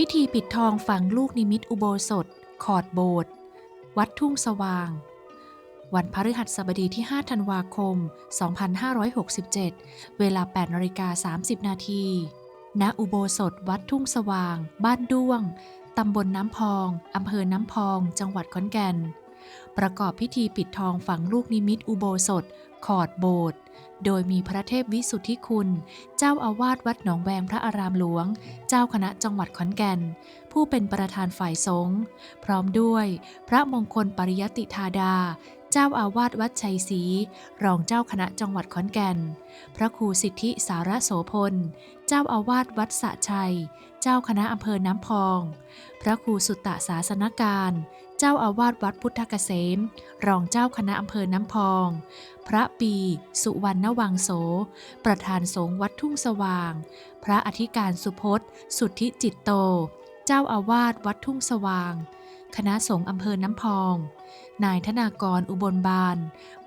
พิธีปิดทองฝังลูกนิมิตอุโบสถ ขอดโบสถ์วัดทุ่งสว่าง วันพฤหัสบดีที่ 5 ธันวาคม 2567 เวลา8นาฬิกา30 นาทีณอุโบสถวัดทุ่งสว่าง บ้านด้วง ตำบลน้ำพอง อำเภอน้ำพอง จังหวัดขอนแก่น ประกอบพิธีปิดทองฝังลูกนิมิตอุโบสถ ขอดโบสถ์ โดยมีพระเทพวิสุทธิคุณ เจ้าอาวาสวัดหนองแวงพระอารามหลวง เจ้าคณะจังหวัดขอนแก่น ผู้เป็นประธานฝ่ายสงฆ์พร้อมด้วย พระมงคลปริยติธาดา เจ้าอาวาสวัดชัยศรีรองเจ้าคณะจังหวัดขอนแก่น พระครูสิทธิสารโสพล เจ้าอาวาสวัดสะชัย เจ้าคณะอำเภอน้ำพอง พระครูสุตตะศาสนการ เจ้าอาวาสวัดพุทธเกษม รองเจ้าคณะอำเภอน้ำพอง พระปี สุวรรณวังโส ประธานสงฆ์วัดทุ่งสว่าง พระอธิการสุพจน์ สุทธิจิตโต เจ้าอาวาสวัดทุ่งสว่าง คณะสงฆ์อำเภอน้ำพอง นายธนากรอุบลบาน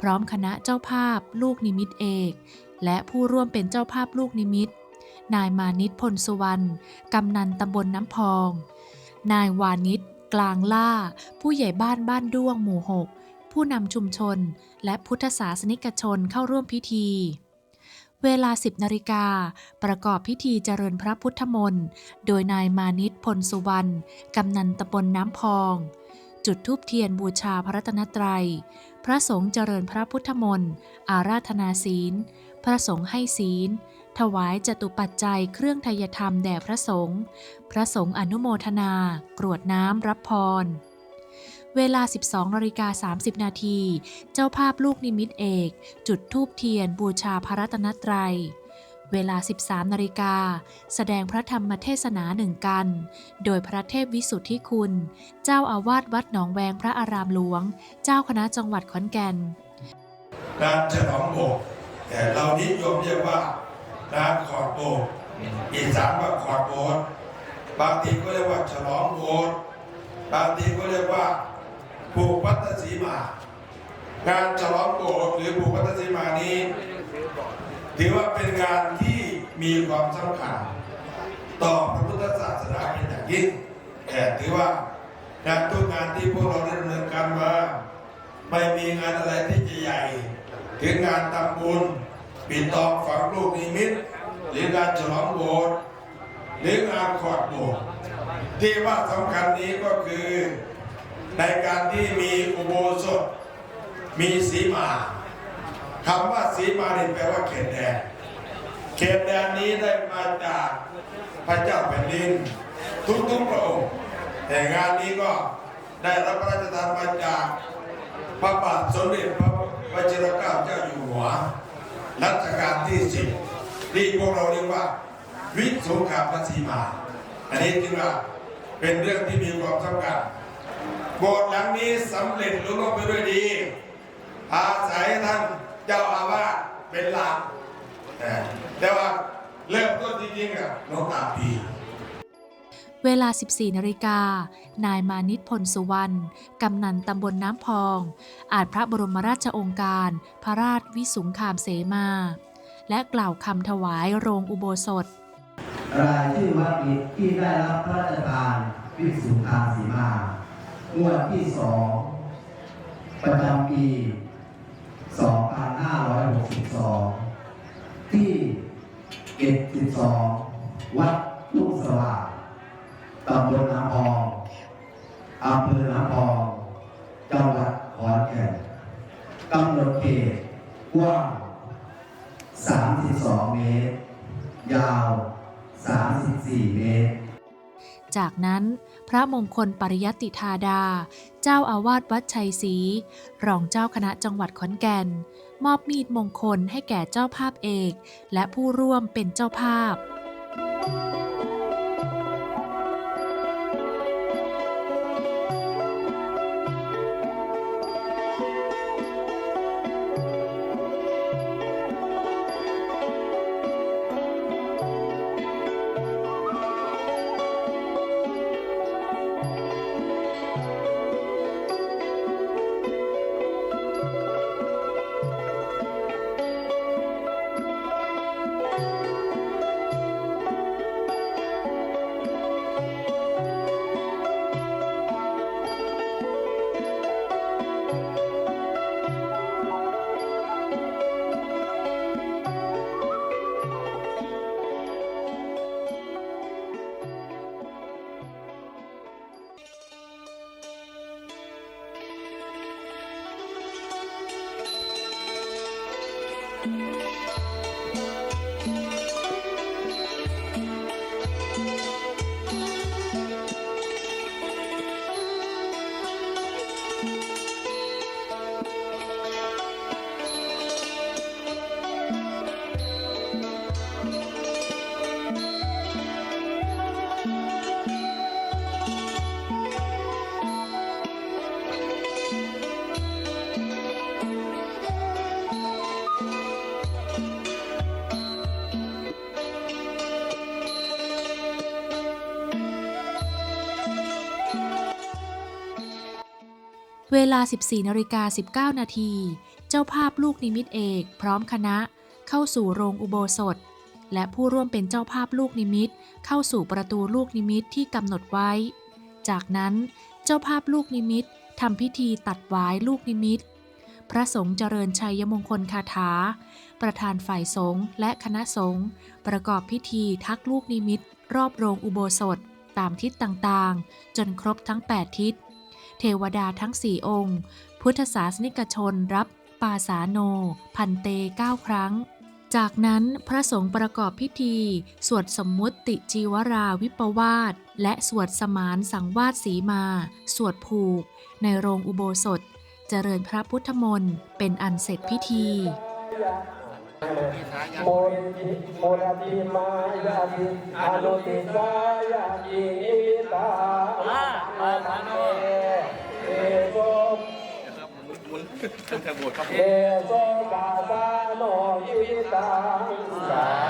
พร้อมคณะเจ้าภาพลูกนิมิตเอก และผู้ร่วมเป็นเจ้าภาพลูกนิมิต นายมานิตพลสุวรรณกำนันตำบลน้ำพอง นายวานิตกลางล่า ผู้ใหญ่บ้านบ้านด้วงหมู่หกผู้นำชุมชนและพุทธศาสนิกชนเข้าร่วมพิธี เวลา 10นาฬิกา ประกอบพิธีเจริญพระพุทธมนต์ โดยนายมานิตพลสุวรรณ กำนันตำบลน้ำพอง จุดทูบเทียนบูชาพระรัตนตรัย พระสงฆ์เจริญพระพุทธมนต์ อาราธนาศีล พระสงฆ์ให้ศีล ถวายจตุปัจจัยเครื่องทยธรรมแด่พระสงฆ์ พระสงฆ์อนุโมทนา กรวดน้ำรับพร เวลา 12นาฬิกา30 นาที เจ้าภาพลูกนิมิตเอก จุดทูบเทียนบูชาพระรัตนตรัย เวลา 13นาฬิกา แสดงพระธรรมเทศนาหนึ่งกัน โดยพระเทพวิสุทธิคุณ เจ้าอาวาสวัดหนองแวงพระอารามหลวง เจ้าคณะจังหวัดขอนแก่นการฉลองโบสถ์แต่เรานิยมเรียกว่าการขอดโบสถ์อีสานว่าขอดโบสบางทีก็เรียกว่าฉลองโบสบางทีก็เรียกว่า ผูกพัตสีมาการฉลองโบสถ์หรือผูกพัตสีมานี้ ถือว่าเป็นงานที่มีความสำคัญ ต่อพระพุทธศาสนาเป็นอย่างยิ่งแต่ถือว่างานทุกงานที่พวกเราได้ดำเนินการมาไม่มีงานอะไรที่จะใหญ่ ถึงงานทำบุญปิดทองฝังลูกนิมิตหรืองานฉลองโบสถ์หรืองานขอดโบสถ์ที่ว่าสำคัญนี้ก็คือ ในการที่มีอุโบสถ มีสีมาคำว่าสีมาเนี่ยแปลว่าเขตแดนเขตแดนนี้ได้มาจากพระเจ้าแผ่นดิน ทุกๆพระองค์แต่งานนี้ก็ได้รับพระราชทานมาจากพระบาทสมเด็จพระวชิรเกล้าเจ้าอยู่หัวรัชกาลที่สิบที่พวกเราเรียกว่า วิสงครามพระศรีมา อันนี้จึงว่าเป็นเรื่องที่มีความสำคัญ โบสถ์หลังนี้สำเร็จลุล่วงไปด้วยดี อาศัยท่านเจ้าอาวาสเป็นหลักแต่แต่ว่าเริ่มต้นจริงๆอะหลวงตาปีเวลา 14 นาฬิกา นายมานิตพลสุวรรณ กำนันตำบลน้ำพอง อาจพระบรมราชโองการ พระราชวิสุงคามเสมา และกล่าวคำถวายโรงอุโบสถ รายชื่อวัดอิฐที่ได้รับพระราชทานวิสุทธาสีมา งวดที่สองประจำปี 2562 ที่เจ็ดสิบสองวัดทุ่งสว่างตำบลน้ำพองอำเภอน้ำพองจังหวัดขอนแก่นกำหนดเขตกว้าง 32 เมตร ยาว 34 เมตร จากนั้นพระมงคลปริยติธาดา เจ้าอาวาสวัดชัยศรีรองเจ้าคณะจังหวัดขอนแก่น มอบมีดมงคลให้แก่เจ้าภาพเอก และผู้ร่วมเป็นเจ้าภาพ เวลา 14นาฬิกา19 นาที เจ้าภาพลูกนิมิตเอก พร้อมคณะ เข้าสู่โรงอุโบสถ และผู้ร่วมเป็นเจ้าภาพลูกนิมิต เข้าสู่ประตูลูกนิมิตที่กำหนดไว้ จากนั้นเจ้าภาพลูกนิมิตทำพิธีตัดหวายลูกนิมิต พระสงฆ์เจริญชัยมงคลคาถา ประธานฝ่ายสงฆ์และคณะสงฆ์ประกอบพิธีทักลูกนิมิต รอบโรงอุโบสถ ตามทิศต่างๆ จนครบทั้ง 8 ทิศ เทวดาทั้งสี่องค์ พุทธศาสนิกชนรับปาสาโน พันเตเก้าครั้ง จากนั้นพระสงฆ์ประกอบพิธี สวดสมมุติจีวราวิปวาสและสวดสมานสังวาสสีมา สวดผูก ในโรงอุโบสถ เจริญพระพุทธมนต์เป็นอันเสร็จพิธีโมริโมติมายาติอนุติสายาติตาอาทัน เอโสเอโสกาซาโนยิตังสา